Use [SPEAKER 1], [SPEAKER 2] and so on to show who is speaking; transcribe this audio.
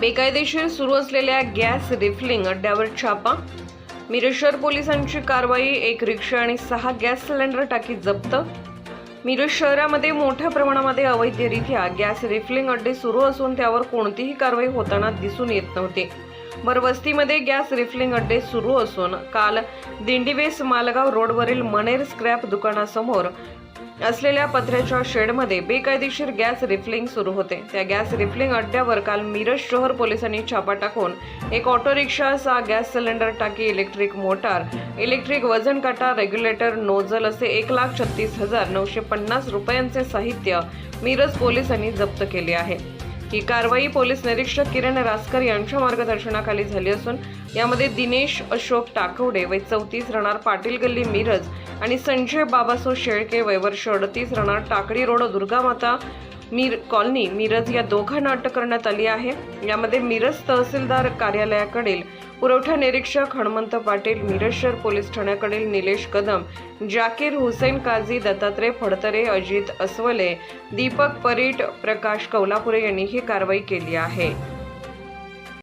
[SPEAKER 1] बेकायदेशीर सुरू असलेल्या गॅस रिफिलिंग अड्ड्यावर छापा. मिरेश्वर पोलिसांची कारवाई एक रिक्षा आणि सहा गॅस सिलेंडर टाकी जप्त. मिरज शहरामध्ये मोठ्या प्रमाणामध्ये अवैधरित्या गॅस रिफिलिंग अड्डे सुरू असून त्यावर कोणतीही कारवाई होताना दिसून येत नव्हती. बरवस्तीमध्ये गॅस रिफिलिंग अड्डे सुरू असून काल दिंडीवेस मालगाव रोडवरील मनेर स्क्रॅप दुकानासमोर असलेल्या पत्र्याच्या शेडमध्ये बेकायदेशीर गॅस रिफिलिंग सुरू होते. त्या गॅस रिफिलिंग अड्ड्यावर काल मिरज शहर पोलिसांनी छापा टाकून एक ऑटो रिक्षा सहा गॅस सिलेंडर टाकी इलेक्ट्रिक मोटार इलेक्ट्रिक वजन काटा रेग्युलेटर नोझल असे एक लाख छत्तीस हजार नऊशे पन्नास रुपयांचे साहित्य मिरज पोलिसांनी जप्त केले आहे. ही कारवाई पोलीस निरीक्षक किरण रासकर यांच्या मार्गदर्शनाखाली झाली असून यामध्ये दिनेश अशोक टाकवडे वय चौतीस राहणार पाटील गल्ली मिरज आणि संजय बाबासो शेळके वय वर्ष अडतीस राहणार टाकडी रोड दुर्गामाता मीर कॉलनी मिरज या दोघांना अटक करण्यात आली आहे. यामध्ये मिरज तहसीलदार कार्यालयाकडील पुरवठा निरीक्षक हनुमंत पाटील मिरजशहर पोलीस ठाण्याकडील निलेश कदम जाकीर हुसेन काझी दत्तात्रय फडतरे अजित अस्वले दीपक परीट प्रकाश कौलापुरे यांनी ही कारवाई केली आहे.